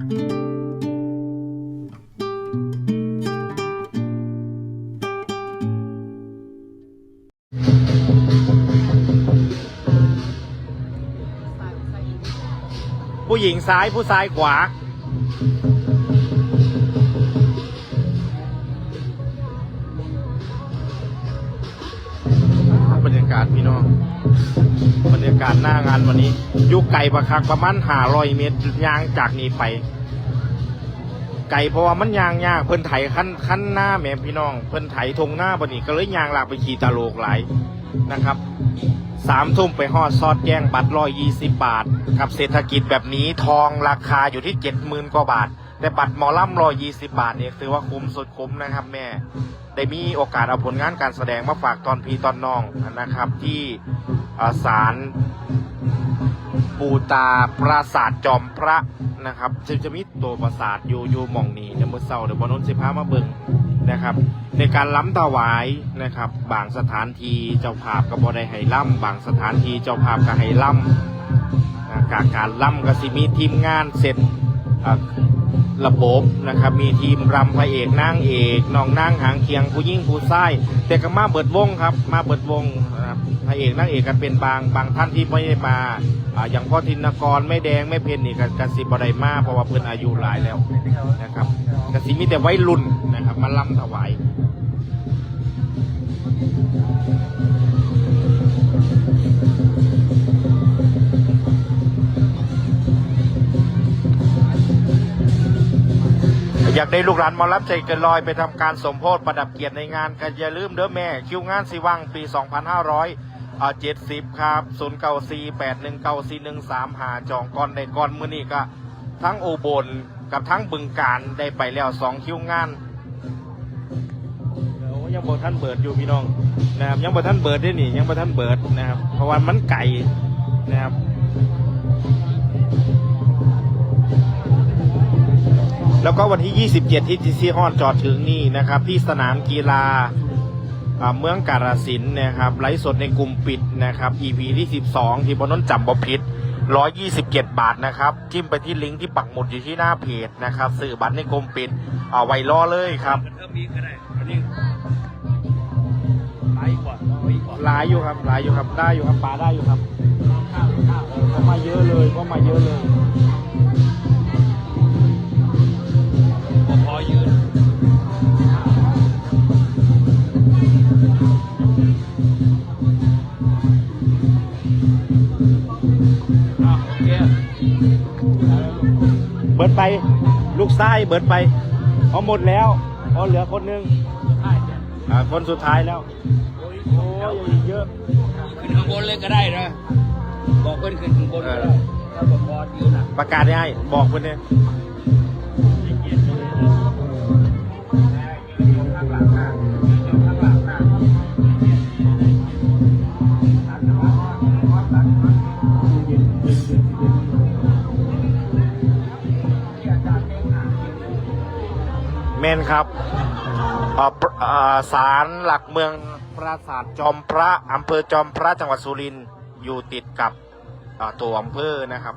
ผู้หญิงซ้ายผู้ชายขวา บรรยากาศพี่น้องากาศหน้างานวันนี้อยุไก่ประคักประมาณห้าร้อยเมตรยางจากนี้ไป ไก่เพราะว่ามันยางยากเพิ่นไถขั้นขั้นหน้าแม่พี่น้อง เพิ่นไถทงหน้าบนี้ก็เลยยางหลากไปขี่ตาโลกหลายนะครับสามทุ่มไปฮอดซอดแย่งบัตรร้อยยี่สิบบาท กับเศรษฐกิจแบบนี้ทองราคาอยู่ที่เจ็ดหมื่นกว่าบาท แต่บัตรหมอลำร้อยยี่สิบบาทเนี่ยถือว่าคุ้มสุดคุ้มนะครับแม่ ได้มีโอกาสเอาผลงานการแสดงมาฝากตอนพีตอนน้องนะครับที่ศาลปูตาปราสาทจอมพระนะครับจะจะมีตัวปราสาทอยู่อยู่มองนี้เดี๋ยวมื่อเช้าเดี๋ยวบอนนสิพามาเบิ่งนะครับ ในการล้ำถวายนะครับ บางสถานที่เจ้าภาพก็บ่ได้ให้ล่ำบางสถานที่เจ้าภาพก็ให้ล่ำการการล่ำก็สิมีทีมงานเสร็จอ่า ระบบนะครับ มีทีมรำพระเอกนางเอกน้องนางหางเคียงผู้ยิ่งผู้ไส้แต่ก็มาเบิดวงครับ มาเบิดวงนะครับพระเอกนางเอกกันเป็นบางบางท่านที่ไม่ได้มาอ่าอย่างพ่อทินกรไม่แดงไม่เพนนี่กันกสิบไดมาเพราะว่าเพิ่นอายุหลายแล้วนะครับกสิมีแต่ไว้รุ่นนะครับมาลำถวาย อยากได้ลูกหลานมารับใจกินลอยไปทำการสมโพธิประดับเกียรติในงานกันอย่าลืมเด้อแม่ คิวงานสิวังปี 2570 ครับ0948194135หาจองก่อนในก่อนมือนี้ก็ ทั้งโอบนกับทั้งบึงการได้ไปแล้ว2คิวงานโอ้ยังบ่ท่านเบิดอยู่พี่น้องนะครับยังบ่ท่านเบิดได้นี่ยังบ่ท่านเบิดนะครับ เพราะว่ามันไก่นะครับ แล้วก็วันที่ 27 ที่ทีซีฮอนจอดถึงนี่นะครับ ที่สนามกีฬาอ่าเมืองกาฬสินธุ์นะครับไลฟ์สดในกลุ่มปิดนะครับ EP ที่ 12 ที่บนน้นจำบพิษ127 บาทนะครับ จิ้มไปที่ลิงก์ที่ปักหมุดอยู่ที่หน้าเพจนะครับสื่อบัตรในกลุ่มปิดเอาไว้รอเลยครับเพิ่มอีกก็ได้อันนี้ไลฟ์ก่อนเอาอีกก่อนหลายอยู่ครับหลายอยู่ครับได้อยู่ครับปลาได้อยู่ครับข้าวข้าวเออเขามาเยอะเลยเขามาเยอะเลย ดไป ลูกไส้เบิดไปเอาหมดแล้วเอาเหลือคนหนึงใช่จ้ะอ่าคนสุดท้ายแล้ว โอ้ยโอ้ยอีกเยอะ ขึ้นข้างบนเลยก็ได้นะ บอกเพื่อนขึ้นข้างบนก็ได้ถ้าผมพอยืนอะประกาศให้บอกเพื่อนเนี่ย ครับศาลหลักเมืองปราสาทจอมพระอำเภอจอมพระจังหวัดสุรินทร์อยู่ติดกับตัวอำเภอนะครับ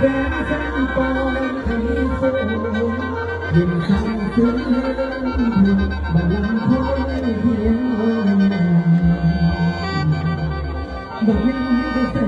缘分放开手，人生旅途共同携手。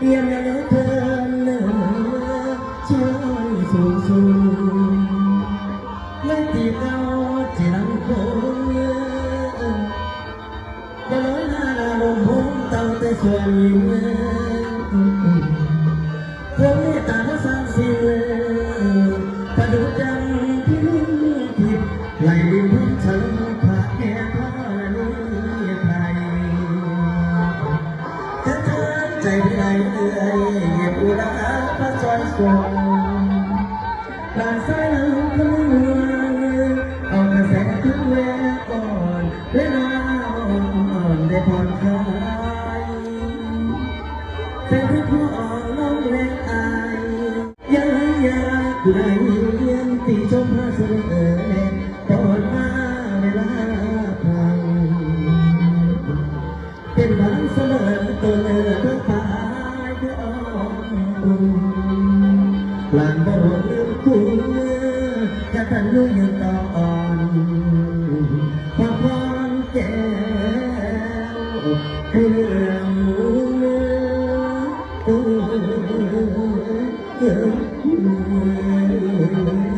เยี่ยมเลือเกินเนื้อช่ยสูงสูงไม่ตีเต้าจีรังคงจะน้อยหน้าลงพุ่งเต้าแต่ส่ยิ้ม Thank you.